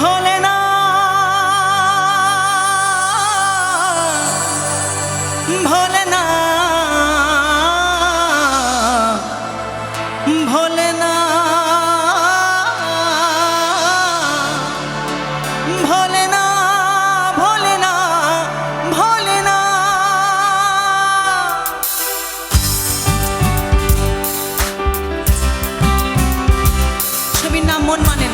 ভোলে না। ভোলে না। ভোলে না। ভোলে না ভোলে না ভোলে না। ছবির নাম মন মানে